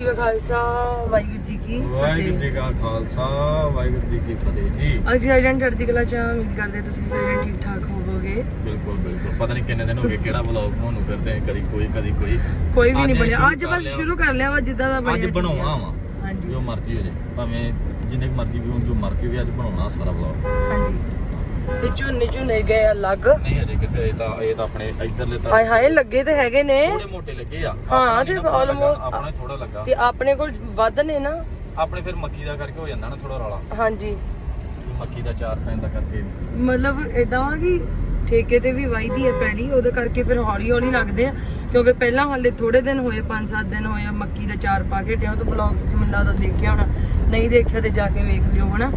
ਜੀ ਕਾ ਖਾਲਸਾ ਵਾਹਿਗੁਰੂ ਜੀ ਕੀ ਵਾਹਿਗੁਰੂ ਜੀ ਕਾ ਖਾਲਸਾ ਵਾਹਿਗੁਰੂ ਜੀ ਕੀ ਫਤਿਹ ਜੀ। ਅਸੀਂ ਸਾਰਿਆਂ ਨੂੰ ਚੜ੍ਹਦੀ ਕਲਾ ਚ ਹਾਂ। ਉਮੀਦ ਕਰਦੇ ਤੁਸੀਂ ਸਾਰੇ ਠੀਕ ਠਾਕ ਹੋਵੋਗੇ। ਬਿਲਕੁਲ ਬਿਲਕੁਲ। ਪਤਾ ਨਹੀਂ ਕਿੰਨੇ ਦਿਨ ਹੋ ਗਏ ਕਿਹੜਾ ਵਲੌਗ ਬਣਾਉਣ ਨੂੰ ਫਿਰਦੇ ਆ ਕਦੀ ਕੋਈ ਕਦੀ ਕੋਈ। ਕੋਈ ਵੀ ਨਹੀਂ ਅੱਜ ਬਣਿਆ। ਸ਼ੁਰੂ ਅੱਜ ਕਰ ਬਸ ਲਿਆ। ਸ਼ੁਰੂ ਕਰ ਲਿਆ ਵਾ ਜਿੱਦਾਂ ਦਾ ਬਣਿਆ ਅੱਜ ਠੀਕ ਬਣਾਉਣਾ ਆ। ਵਾ ਹਾਂਜੀ। ਜੋ ਮਰਜ਼ੀ ਹੋ ਜੇ ਭਾਵੇਂ ਜਿੰਨੇ ਮਰਜ਼ੀ ਵੀ ਹੋਣ ਜੋ ਮਰਜ਼ੀ ਵੀ ਅੱਜ ਬਣਾਉਣਾ ਸਾਰਾ ਵਲੌਗ ਹਾਂਜੀ। ਤੇ ਝੁੰਨੇ ਝੁੰਨੇ ਗਏ ਅਲੱਗ। ਨਹੀਂ ਅਜੇ ਇਹ ਤਾਂ ਇਹ ਤਾਂ ਆਪਣੇ ਇਧਰਲੇ ਤਾਂ ਹਾਏ ਹਾਏ ਲੱਗੇ ਤੇ ਹੈਗੇ ਨੇ। ਥੋੜੇ ਮੋਟੇ ਲੱਗੇ ਆ। ਹਾਂ, ਆਪਣੇ ਤੇ ਨੀ ਨਾ ਪਤਾ ਲੱਗਾ, almost- ਆਪਣੇ ਥੋੜਾ ਲੱਗਾ। ਤੇ ਆਪਣੇ ਕੋਲ ਵੱਧ ਨੇ ਨਾ। ਆਪਣੇ ਫਿਰ ਮੱਕੀ ਦਾ ਕਰਕੇ ਹੋ ਜਾਂਦਾ ਨਾ ਥੋੜਾ ਰੌਲਾ। ਹਾਂਜੀ। ਮੱਕੀ ਦਾ ਚਾਰ ਪੈਂਦਾ ਕਰਕੇ ਮਤਲਬ ਇਦਾਂ ਵਾ ਕਿ ਠੇਕੇ ਤੇ ਵੀ ਵਾਈਦੀ ਹੈ ਪੈਲੀ ਉਹਦੇ ਕਰਕੇ ਫਿਰ ਹੌਲੀ ਹੌਲੀ ਲੱਗਦੇ ਆ। ਕਿਉਂਕਿ ਪਹਿਲਾਂ ਹਾਲੇ ਥੋੜੇ ਦਿਨ ਹੋਏ 5-7 ਦਿਨ ਹੋਏ ਮੱਕੀ ਦਾ ਚਾਰ ਪਾ ਕੇ ਟਿਆ ਉਹ ਤੋਂ ਬਲੌਗ ਤੁਸੀਂ ਮੈਨੂੰ ਲੱਗਦਾ ਦੇਖਿਆ ਹੋਣਾ। ਨਹੀਂ ਦੇਖਿਆ ਤੇ ਜਾ ਕੇ ਵੇਖ ਲਿਓ ਹਨਾ?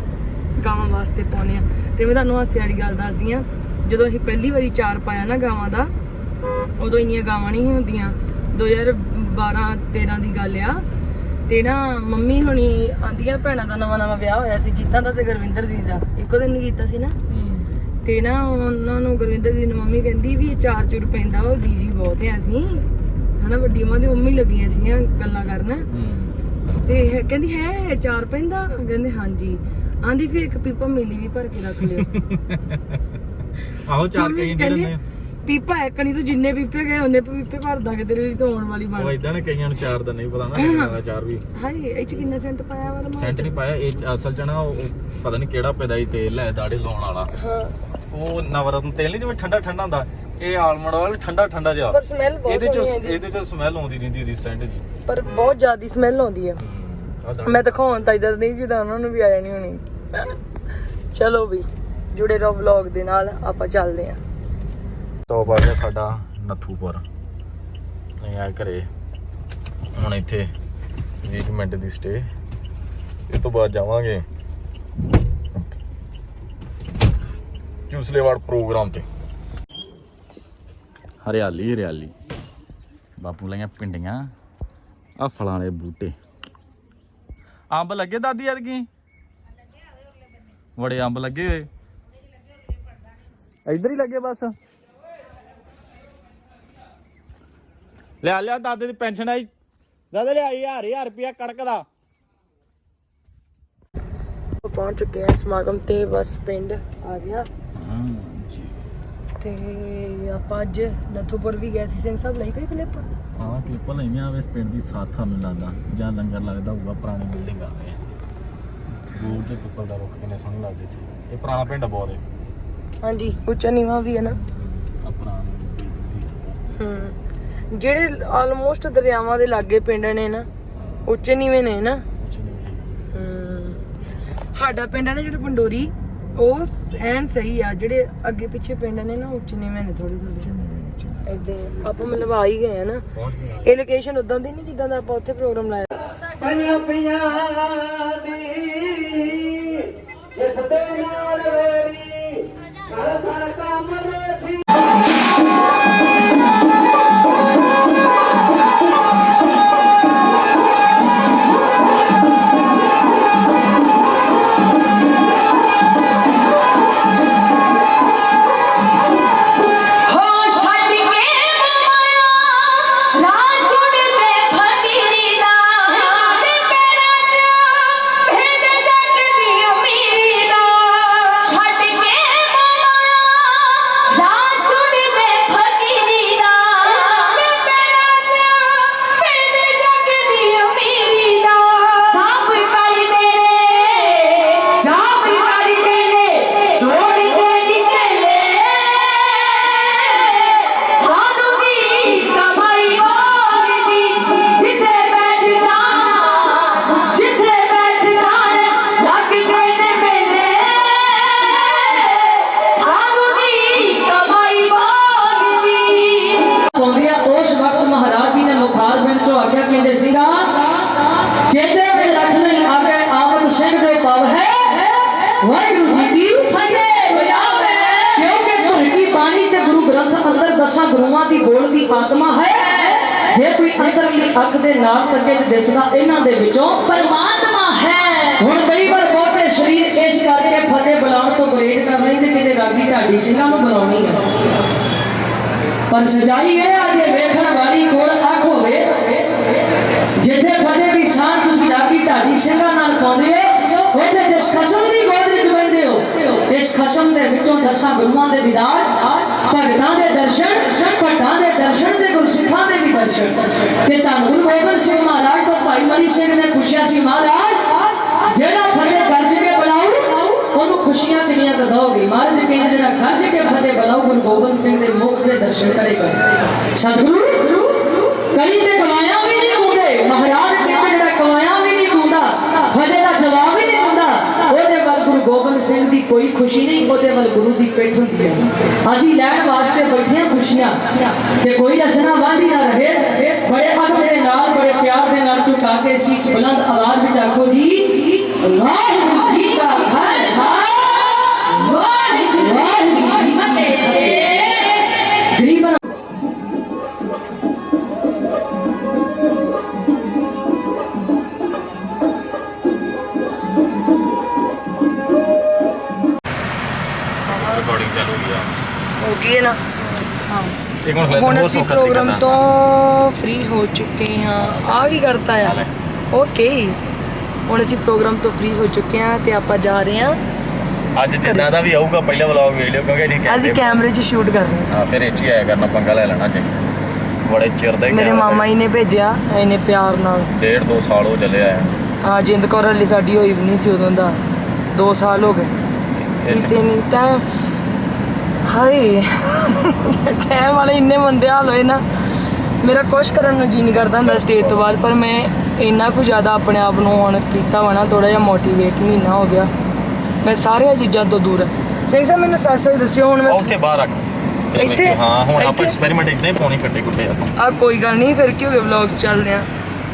ਗਾਵਾਂ ਵਾਸਤੇ ਪਾਉਣੇ ਆ ਤੇ ਮੈਂ ਤੁਹਾਨੂੰ ਹਾਸੇ ਵਾਲੀ ਗੱਲ ਦੱਸਦੀ ਆ ਜਦੋਂ ਅਸੀਂ ਪਹਿਲੀ ਵਾਰੀ ਚਾਰ ਪਾਇਆ ਨਾ ਗਾਵਾਂ ਦਾ ਉਦੋਂ ਇੰਨੀਆਂ ਗਾਵਾਂ ਨਹੀਂ ਸੀ ਹੁੰਦੀਆਂ 2012-13 ਦੀ ਗੱਲ ਆ। ਤੇ ਨਾ ਮੰਮੀ ਹੁਣੀ ਆਂਦੀਆਂ ਭੈਣਾਂ ਦਾ ਨਵਾਂ ਨਵਾਂ ਵਿਆਹ ਹੋਇਆ ਸੀ ਜੀਤਾਂ ਦਾ ਤੇ ਗੁਰਵਿੰਦਰ ਦੀ ਦਾ। ਇੱਕੋ ਦਿਨ ਹੀ ਕੀਤਾ ਸੀ ਨਾ। ਤੇ ਨਾ ਉਹਨਾਂ ਨੂੰ ਗੁਰਵਿੰਦਰ ਦੀ ਨੂੰ ਮੰਮੀ ਕਹਿੰਦੀ ਵੀ ਚਾਰ ਚੁਰ ਪੈਂਦਾ ਵਾ ਬੀਜੀ ਬਹੁਤ ਆ ਅਸੀਂ। ਹਨਾ ਵੱਡੀ ਮਾਂ ਦੀ ਮੰਮੀ ਲੱਗੀਆਂ ਸੀਗੀਆਂ ਗੱਲਾਂ ਕਰਨ। ਤੇ ਕਹਿੰਦੀ ਹੈ ਚਾਰ ਪੈਂਦਾ? ਕਹਿੰਦੇ ਹਾਂਜੀ। ਆਂਦੀ ਫਿਰ ਇੱਕ ਪੀਪਾ ਮੇਲੀ ਵੀ ਭਰ ਕੇ ਰੱਖ ਲਿਓ। ਆਹੋ ਚਾਰ ਮੰਮੀ ਕਈ ਕਹਿੰਦੀ, ਨੇ ਪੀਪਾ ਇੱਕ ਨਹੀਂ ਤੂੰ ਜਿੰਨੇ ਪੀਪੇ ਗਏ ਉਹਨੇ ਪੀਪੇ ਭਰ ਦਾਂਗੇ ਤੇਰੇ ਲਈ ਧੋਣ ਵਾਲੀ ਉਹ ਬਣ ਇਦਾਂ ਨੇ ਕਈਆਂ ਨੂੰ ਚਾਰ ਦਾ ਨਹੀਂ ਪਤਾ ਨਾ ਕਿੰਨਾ ਦਾ ਚਾਰ ਵੀ। ਹਾਏ ਇਹ ਚ ਕਿੰਨਾ ਸੈਂਟ ਪਾਇਆ ਵਾ ਰਮਾ ਸੈਂਟ ਨਹੀਂ ਪਾਇਆ ਇਹ 'ਚ ਅਸਲ ਚ ਨਾ ਉਹ ਪਤਾ ਨਹੀਂ ਕਿਹੜਾ ਪੈਦਾਈ ਤੇਲ ਹੈ ਦਾੜੇ ਲਾਉਣ ਵਾਲਾ। ਹਾਂ। ਉਹ ਨਵਰਤਨ ਤੇਲ ਨਹੀਂ ਜਿਵੇਂ ਠੰਡਾ ਠੰਡਾ ਹੁੰਦਾ ਇਹ ਆਲਮੰਡ ਆਇਲ ਠੰਡਾ ਠੰਡਾ ਜਿਹਾ। ਪਰ ਸਮੈਲ ਬਹੁਤ ਇਹਦੇ ਚੋਂ ਸੋਹਣੀ ਆਉਂਦੀ ਇਹਦੇ ਚੋਂ ਸਮੈਲ ਆਉਂਦੀ ਰਹਿੰਦੀ ਉਹਦੀ ਸੈਂਟ ਜੀ। ਪਰ ਬਹੁਤ ਜ਼ਿਆਦੀ ਸਮੈਲ ਆਉਂਦੀ ਆ। ਆਹ ਦਾੜੇ- ਮੈਂ ਦਿਖਾਉਣ ਤਾਂ ਇਦਾਂ ਨਹੀਂ ਜਿੱਦਾਂ ਉਹਨਾਂ ਨੂੰ ਵੀ ਆ ਜਾਣੀ ਹੋਣੀ। ਚਲੋ ਵੀ, ਜੁੜੇ ਰਹੋ ਵਲੌਗ ਦੇ ਨਾਲ, ਆਪਾਂ ਚੱਲਦੇ ਆਂ ਟੌਪ ਆ ਗਿਆ ਸਾਡਾ ਨੱਥੂਪੁਰ। ਨਹੀਂ ਆ ਘਰੇ। ਹੁਣ ਇੱਥੇ 20 ਕੁ ਮਿੰਟ ਦੀ ਸਟੇ ਇਹ ਤੋਂ ਬਾਅਦ ਜਾਵਾਂਗੇ। ਚੂਸਲੇਵਾੜ ਪ੍ਰੋਗਰਾਮ ਤੇ। ਹਰਿਆਲੀ ਹਰਿਆਲੀ। ਬਾਪੂ ਲਈਆਂ ਪਿੰਡੀਆਂ ਆ ਫਲਾਂ ਦੇ ਬੂਟੇ। ਅੰਬ ਲੱਗੇ ਦਾਦੀ ਅਦਗੀ ਬੜੇ ਅੰਬ ਲੱਗੇ ਹੋਏ। ਇੱਧਰ ਹੀ ਲੱਗੇ ਬਸ। ਲਿਆ ਲਿਆ ਦਾਦੇ ਦੀ ਪੈਨਸ਼ਨ ਆਈ। ਦਾਦਾ ਲਿਆ ਹਜ਼ਾਰ ਹਜ਼ਾਰ ਰੁਪਿਆ ਕਣਕ ਦਾ। ਪਹੁੰਚ ਚੁੱਕੇ ਆ ਸਮਾਗਮ ਤੇ ਬਸ ਪਿੰਡ ਆ ਗਿਆ। ਤੇ ਆਪਾਂ ਅੱਜ ਨਥੂਪੁਰ ਵੀ ਗਏ ਸੀ ਸਿੰਘ ਸਾਹਿਬ ਲਈ ਕੋਈ ਕਲਿੱਪ ਹਾਂ ਕਲਿੱਪ ਲਈਆਂ ਵੇ ਪਿੰਡ ਦੀ ਸਾਥ ਮੈਨੂੰ ਲੱਗਦਾ ਜਾਂ ਲੰਗਰ ਲੱਗਦਾ ਹੋਊਗਾ ਪੁਰਾਣੀ ਬਿਲਡਿੰਗ ਆ। ਇਹ ਗੋਲ ਤੇ ਪਿੱਪਲ ਦਾ ਰੁੱਖ ਕਿੰਨੇ ਸੋਹਣੇ ਲੱਗਦੇ ਸੀ ਇਹ ਪੁਰਾਣਾ ਪਿੰਡ ਬਹੁਤ ਹੈ ਹਾਂਜੀ ਉੱਚਾ ਨੀਵਾ ਵੀ ਹੈ ਨਾ। ਆ ਪੁਰਾਣਾ ਹੂੰ ਜਿਹੜੇ ਆਲਮੋਸਟ ਦਰਿਆਵਾਂ ਦੇ ਲਾਗੇ ਪਿੰਡ ਨੇ ਨਾ ਉੱਚੇ ਨੀਵੇਂ ਨੇ ਨਾ। ਕੁਛ ਨਹੀਂ ਹਮ, ਸਾਡਾ ਪਿੰਡ ਹੈ ਨਾ ਜਿਹੜਾ ਪੰਡੋਰੀ ਉਹ ਐਨ ਸਹੀ ਆ ਜਿਹੜੇ ਅੱਗੇ ਪਿੱਛੇ ਪਿੰਡ ਨੇ ਨਾ ਉੱਚੇ ਨੀਵੇਂ ਨੇ ਥੋੜੀ ਥੋੜੀ ਇਦਾਂ ਆਪਾਂ ਮਤਲਬ ਆ ਹੀ ਗਏ ਆ ਨਾ। ਪਹੁੰਚ ਇਹ ਲੋਕੇਸ਼ਨ ਉਦਾਂ ਦੀ ਨਹੀਂ ਜਿੱਦਾਂ ਦਾ ਆਪਾਂ ਉੱਥੇ ਪ੍ਰੋਗਰਾਮ ਲਾਇਆ। ਪਈਆਂ ਪਈਆਂ ਦੀ ਜਿਸ ਦੇ ਨਾਲ ਵੇਰੀ ਕਰ ਕਰ ਕੰਮ ਰੇਸੀ ਆਤਮਾ ਹੈ। ਜੇ ਕੋਈ ਅੰਦਰਲੀ ਅੱਖ ਦੇ ਨਾਲ ਤੱਕੇ ਤੇ ਦਿਸਦਾ ਇਹਨਾਂ ਦੇ ਵਿੱਚੋਂ ਪਰਮਾਤਮਾ ਹੈ। ਹੁਣ ਕਈ ਵਾਰ ਬਹੁਤੇ ਸਰੀਰ ਇਸ ਕਰਕੇ ਫਤਿਹ ਬੁਲਾਉਣ ਤੋਂ ਗਰੇਟ ਕਰ ਲੈਂਦੇ ਕਿਤੇ ਰਾਗੀ ਢਾਡੀ ਸਿੰਘਾਂ ਨੂੰ ਬੁਲਾਉਣੀ ਹੈ ਪਰ ਸਜਾਈ ਇਹ ਆ ਵੇਖਣ ਵਾਲੀ ਕੋਲ ਅੱਖ ਹੋਵੇ ਜਿੱਥੇ ਫਤਿਹ ਦੀ ਮਹਾਰਾਜੀ ਸਿੰਘਾਂ ਨਾਲ ਪਾਉਂਦੇ ਹੋ ਉਹਦੇ ਜਿਸ ਖਸਮ ਦੀ ਗੋਦ ਵਿੱਚ ਬੈਠੇ ਹੋ ਇਸ ਖਸਮ ਦੇ ਵਿੱਚੋਂ ਦਸਾਂ ਗੁਰੂਆਂ ਦੇ ਵਿਦਾਰ ਭਗਤਾਂ ਦੇ ਦੇ ਤੇ ਧੰਨ ਗੁਰੂ ਗੋਬਿੰਦ ਸਿੰਘ ਮਹਾਰਾਜ ਤੋਂ ਭਾਈ ਮਨੀ ਸਿੰਘ ਨੇ ਪੁੱਛਿਆ ਸੀ, ਮਹਾਰਾਜ, ਜਿਹੜਾ ਫਤਿਹ ਗਰਜ ਕੇ ਬੁਲਾਉ ਉਹਨੂੰ ਖੁਸ਼ੀਆਂ ਕਿੰਨੀਆਂ ਕਦਾਓਗੇ ਮਹਾਰਾਜ ਕਹਿੰਦੇ, ਜਿਹੜਾ ਗਰਜ ਕੇ ਫਤਿਹ ਬੁਲਾਉ ਗੁਰੂ ਗੋਬਿੰਦ ਸਿੰਘ ਦੇ ਮੁਖ ਦੇ ਦਰਸ਼ਨ ਕਰੇਗਾ ਸਤਿਗੁਰੂ, ਕਲੀ ਤੇ ਕਮਾਇਆ ਵੀ ਨਹੀਂ ਹੁੰਦੇ ਮਹਾਰਾਜ ਕਹਿੰਦੇ ਜਿਹੜਾ ਕਮਾਇਆ ਵੀ ਨਹੀਂ ਹੁੰਦਾ ਫਤਿਹ ਦਾ ਜਵਾਬ ਹੀ ਨਹੀਂ ਹੁੰਦਾ ਉਹਦੇ ਵੱਲ ਗੁਰੂ ਗੋਬਿੰਦ ਸਿੰਘ ਦੀ ਕੋਈ ਖੁਸ਼ੀ ਨਹੀਂ ਗੁਰੂ ਦੀ ਪਿੱਠ ਹੁੰਦੀ ਹੈ ਅਸੀਂ ਲੈਣ ਵਾਸਤੇ ਬੈਠੀਆਂ ਖੁਸ਼ੀਆਂ ਤੇ ਕੋਈ ਰਸਨਾ ਵਾਂਢੀ ਨਾ ਰਹੇ। ਬੜੇ ਅਦਬ ਦੇ ਨਾਲ, ਬੜੇ ਪਿਆਰ ਦੇ ਨਾਲ ਝੁਕਾ ਕੇ ਸੀਸ ਬੁਲੰਦ ਆਵਾਜ਼ ਵਿੱਚ ਆਖੋ ਜੀ ਵਾਹਿਗੁਰੂ ਹੋ ਗਈ ਹੈ ਨਾ। ਹਾਂ। ਇੱਕ ਹੁਣ ਹੁਣ ਅਸੀਂ ਪ੍ਰੋਗਰਾਮ ਤੋਂ। ਫ੍ਰੀ ਹੋ ਚੁੱਕੇ ਹਾਂ। ਆ ਕੀ ਕਰਤਾ ਆ? ਓਕੇ ਹੁਣ ਅਸੀਂ ਪ੍ਰੋਗਰਾਮ ਤੋਂ ਫ੍ਰੀ ਹੋ ਚੁੱਕੇ ਹਾਂ ਤੇ ਆਪਾਂ ਜਾ ਰਹੇ ਹਾਂ ਅੱਜ ਜਿੱਦਾਂ ਦਾ ਵੀ ਆਊਗਾ ਪਹਿਲਾ ਵਲੌਗ ਵੇਖ ਲਿਓ ਕਿਉਂਕਿ ਅਸੀਂ ਅਸੀਂ ਕੈਮਰੇ 'ਚ ਸ਼ੂਟ ਕਰ ਰਹੇ ਹਾਂ। ਹਾਂ ਫਿਰ ਇੱਥੇ ਹੀ ਆਇਆ ਕਰਨਾ ਪੰਗਾ ਲੈ ਲੈਣਾ ਜੀ ਬੜੇ ਚਿਰ ਦਾ ਹੀ ਮੇਰੇ camera ਮਾਮਾ ਜੀ ਨੇ ਭੇਜਿਆ ਇਹਨੇ ਪਿਆਰ ਨਾਲ। ਡੇਢ ਦੋ ਸਾਲ ਹੋ ਚੱਲੇ ਆ। ਆ ਜਿੰਦ ਕੌਰ ਹਲੀ ਸਾਡੀ ਹੋਈ ਵੀ ਨਹੀਂ ਸੀ ਉਦੋਂ ਦਾ। 2 ਸਾਲ ਹੋ ਗਏ। ਤੇ ਨਹੀਂ ਟਾਈਮ ਹਾਏ। ਟਾਈਮ ਵਾਲੇ ਇੰਨੇ ਮੰਦੇ ਹਾਲ ਹੋਏ ਨਾ ਮੇਰਾ ਕੁਛ ਕਰਨ ਨੂੰ ਜੀ ਨਹੀਂ ਕਰਦਾ ਹੁੰਦਾ ਸਟੇਜ ਤੋਂ ਬਾਅਦ ਪਰ ਮੈਂ ਇੰਨਾ ਕੁ ਜ਼ਿਆਦਾ ਆਪਣੇ ਆਪ ਨੂੰ ਹੁਣ ਕੀਤਾ ਵਾ ਨਾ ਥੋੜਾ ਜਿਹਾ ਮੋਟੀਵੇਟ ਮਹੀਨਾ ਹੋ ਗਿਆ। ਮੈਂ ਸਾਰੀਆਂ ਚੀਜ਼ਾਂ ਤੋਂ ਦੂਰ ਹਾਂ ਸਿੰਘ ਸਾਹਿਬ ਮੈਨੂੰ ਸੱਚ ਸੱਚ ਦੱਸਿਓ ਹੁਣ ਮੈਂ ਉੱਥੇ ਬਾਹਰ ਰੱਖ। ਤੇ ਇੱਥੇ? ਹਾਂ ਹੁਣ ਆਪਾਂ ਇੱਥੇ? ਐਕਸਪੈਰੀਮੈਂਟ ਇਦਾਂ ਹੀ ਪਾਉਣੀ ਕੱਟੇ ਕੁੱਟੇ ਆਪਾਂ। ਆ ਕੋਈ ਗੱਲ ਨਹੀਂ ਫਿਰ ਕੀ ਹੋ ਗਿਆ ਵਲੌਗ ਚੱਲਦੇ ਆ।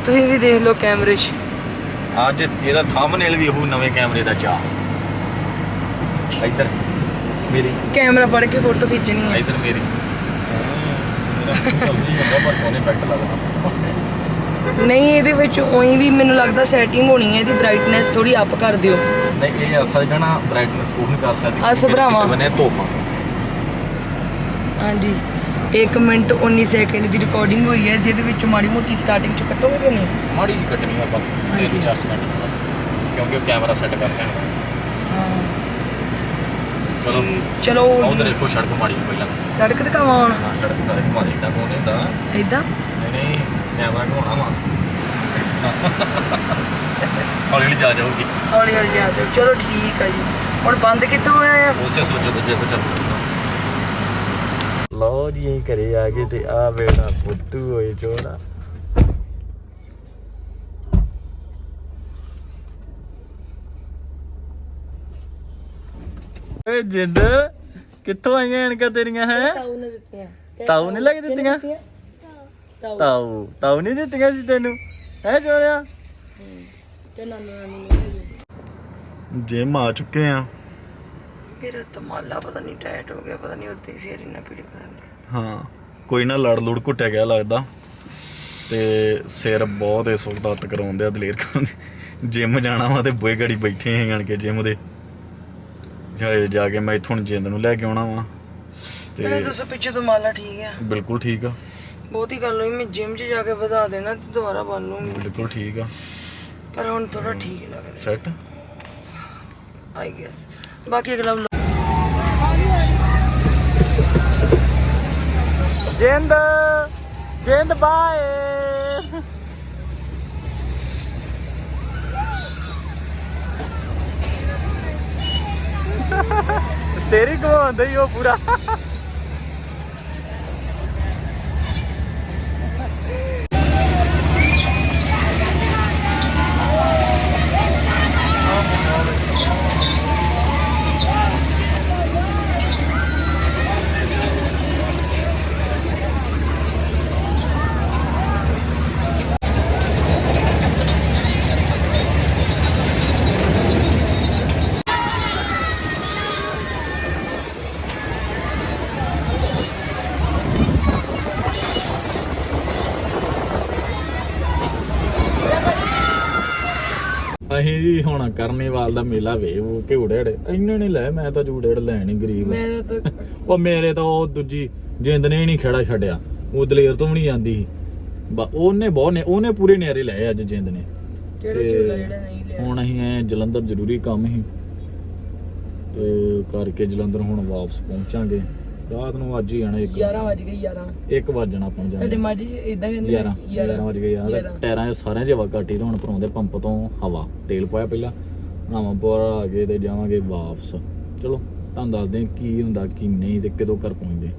ਤੁਸੀਂ ਵੀ ਦੇਖ ਲਓ ਕੈਮਰੇ 'ਚ। ਅੱਜ ਇਹਦਾ ਥੰਬਨੇਲ ਵੀ ਉਹ ਨਵੇਂ ਕੈਮਰੇ ਦਾ ਚਾਹ। ਇੱਧਰ। ਮੇਰੀ। ਕੈਮਰਾ ਫੜ ਕੇ ਫੋਟੋ ਖਿੱਚਣੀ ਹੈ। ਇੱਧਰ ਮੇਰੀ। ਮੇਰਾ ਜਲਦੀ ਹੁੰਦਾ ਪਰ ਕੋਨੇ ਇਫੈਕਟ ਲੱਗਦਾ ਨਹੀਂ ਇਹਦੇ ਵਿੱਚ ਉਹੀ ਵੀ ਮੈਨੂੰ ਲੱਗਦਾ ਸੈਟਿੰਗ ਹੋਣੀ ਹੈ ਇਹਦੀ ਬ੍ਰਾਈਟਨੈਸ ਥੋੜੀ ਅਪ ਕਰ ਦਿਓ। ਨਹੀਂ ਇਹ ਅਸਲ ਜਣਾ ਬ੍ਰਾਈਟਨੈਸ ਕੋਈ ਨਹੀਂ ਕਰ ਸਕਦੀ ਆ ਸਭਰਾਵਾਂ। ਬਨੇ ਧੁੱਪ। ਹਾਂਜੀ। 1 ਮਿੰਟ 19 ਸੈਕਿੰਡ ਦੀ ਰਿਕਾਰਡਿੰਗ ਹੋਈ ਹੈ ਜਿਹਦੇ ਵਿੱਚ ਮਾੜੀ ਮੋਟੀ ਸਟਾਰਟਿੰਗ ਚ ਕੱਟੋਗੇ ਕਿ ਨਹੀਂ ਮਾੜੀ ਜਿਹੀ ਕੱਟਣੀ ਆਪਾਂ ਹਾਂਜੀ। 3-4 ਸਕਿੰਟ ਬਸ ਕਿਉਂਕਿ ਕੈਮਰਾ ਸੈੱਟ ਕਰਦੇ ਨੇ ਚਲੋ। ਤੇ ਚਲੋ ਉਧਰ ਜੀ। ਦੇਖੋ ਸੜਕ ਮਾੜੀ ਜਿਹੀ ਪਹਿਲਾਂ। ਸੜਕ ਦਿਖਾਵਾਂ ਹੁਣ। ਹਾਂ ਸੜਕ ਤਾਂ ਘੁਮਾ ਦੇਦਾ ਕੋਨੇ ਹੁੰਦਾ? ਏਦਾਂ ਨਹੀਂ ਨਹੀਂ ਕੈਮਰਾ ਘੁਮਾਉਣਾ ਵਾ ਹੌਲੀ ਹੌਲੀ ਜਾ ਜਾਊਗੀ। ਹੌਲੀ ਹੌਲੀ ਜਾ ਜਾਓ। ਚਲੋ ਠੀਕ ਆ ਜੀ। ਹੁਣ ਬੰਦ ਕਿੱਥੋਂ ਹੋਇਆ ਆ? ਉਸੇ ਸੋਚੋ ਦੂਜੇ ਤੋਂ ਚੱਲ। ਲਓ ਜੀ ਇਹ ਘਰੇ ਆ ਗਏ ਤੇ ਆ ਬੇੜਾ ਪੁੱਤੂ ਹੋਏ ਚੋੜਾ ਏ ਜਿੰਦ ਕਿੱਥੋਂ ਆਈਆਂ ਐਨਕਾਂ ਤੇਰੀਆਂ ਹੈ? ਤਾਊ ਨੇ ਦਿੱਤੀਆਂ। ਤਾਊ ਨੇ ਦਿੱਤੀਆਂ? ਤਾਊ। ਤਾਊ ਨਹੀਂ ਦਿੱਤੀਆਂ ਸੀ ਤੈਨੂੰ ਹੈ ਚੋਰਿਆ ਤੇ ਨਾਨੀ ਨਾਨੀ ਨੇ ਜਿਮ ਆ ਚੁੱਕੇ ਆ। ਮੇਰਾ ਤਮਾਲਾ ਪਤਾ ਨਹੀਂ ਟਾਈਟ ਹੋ ਗਿਆ ਪਤਾ ਨਹੀਂ ਉੱਤੇ ਸਿਰ ਇੰਨਾ ਪੀੜ ਕਰਨ। ਹਾਂ ਕੋਈ ਨਾ ਲੜ ਲੁੜ ਘੁੱਟਿਆ ਗਿਆ ਲੱਗਦਾ। ਤੇ ਸਿਰ ਬਹੁਤ ਇਸ ਵਕਤ ਹੱਤ ਕਰਾਉਂਦੇ ਆ ਦਲੇਰ ਖਾਨ ਜਿਮ ਜਾਣਾ ਵਾ ਤੇ ਬੁਏ ਗੜੀ ਬੈਠੇ ਹੈ ਜਾਣ ਕੇ ਜਿਮ ਦੇ। ਜਾ- ਜਾ ਕੇ ਮੈਂ ਇਥੋਂ ਜਿੰਦ ਨੂੰ ਲੈ ਕੇ ਆਉਣਾ ਵਾ ਮੈਨੂੰ ਤੇ ਦੱਸੋ ਪਿੱਛੇ ਤਮਾਲਾ ਠੀਕ ਆ। ਬਿਲਕੁਲ ਠੀਕ ਆ। ਬਹੁਤੀ ਗੱਲ ਹੋਈ ਮੈਂ ਜਿਮ 'ਚ ਜਾ ਕੇ ਵਧਾ ਦੇਣਾ ਤੇ ਦੁਬਾਰਾ ਬਣ ਲੂੰਗੀ ਬਿਲਕੁਲ ਠੀਕ ਆ। ਪਰ ਹੁਣ ਥੋੜਾ ਠੀਕ ਲੱਗ ਰਿਹਾ। ਸੈੱਟ? ਆਈ ਗੈਸ ਬਾਕੀ ਅਗਲਾ ਜਿੰਦ ਜਿੰਦ ਬਾਏ। ਸਟੇਰਿੰਗ ਘੁਮਾਉਂਦਾ ਹੀ ਉਹ ਪੂਰਾ। ਅਸੀਂ ਜੀ ਹੁਣ ਕਰਨੀਵਾਲ ਦਾ ਮੇਲਾ ਵੇ ਉਹ ਘੂੜੇੜੇ ਇੰਨੇ ਨਹੀਂ ਲੈ ਮੈਂ ਤਾਂ ਝੂੜੇੜ ਲੈਣੀ ਗਰੀਬ ਮੇਰਾ ਤਾਂ ਉਹ ਮੇਰੇ ਤਾਂ ਉਹ ਦੂਜੀ ਜਿੰਦ ਨੇ ਹੀ ਨਹੀਂ ਖੜਾ ਛੱਡਿਆ। ਉਹ ਦਲੇਰ ਤੋਂ ਵੀ ਨਹੀਂ ਜਾਂਦੀ ਸੀ ਬਾ- ਉਹਨੇ ਬਹੁਤ ਨੇ ਉਹਨੇ ਪੂਰੇ ਨਿਆਰੇ ਲਏ ਅੱਜ ਜਿੰਦ ਨੇ। ਕਿਹੜਾ ਝੂਲਾ ਜਿਹੜਾ ਨਹੀਂ ਲਿਆ? ਹੁਣ ਅਸੀਂ ਆਏ ਜਲੰਧਰ ਜ਼ਰੂਰੀ ਕੰਮ ਸੀ ਤੇ ਕਰਕੇ ਜਲੰਧਰ ਹੁਣ ਵਾਪਸ ਪਹੁੰਚਾਂਗੇ। ਰਾਤ ਨੂੰ ਅੱਜ ਹੀ ਆਣਾ 11 ਵਜ ਗਏ 11 1 ਵਜਣਾ ਆਪਾਂ ਨੂੰ ਤੁਹਾਡੇ ਮਾਜੀ ਇਦਾਂ ਕਹਿੰਦੇ 11 11 ਵਜ ਗਏ ਯਾਰ। 11 ਟਾਇਰਾਂ 'ਚ ਸਾਰਿਆਂ 'ਚ ਹਵਾ ਘੱਟ ਤਾਂ ਹੁਣ ਭਰਾਉਂਦੇ ਪੰਪ ਤੋਂ ਹਵਾ। ਤੇਲ ਪਾਇਆ ਪਹਿਲਾਂ ਨਾਵਾਂ ਪੋਰ ਆ ਕੇ ਤੇ ਜਾਵਾਂਗੇ ਵਾਪਸ। ਚਲੋ ਤੁਹਾਨੂੰ ਦੱਸਦੇ ਕੀ ਹੁੰਦਾ ਕੀ ਨਹੀਂ ਤੇ ਕਦੋਂ ਘਰ ਪਹੁੰਚਦੇ।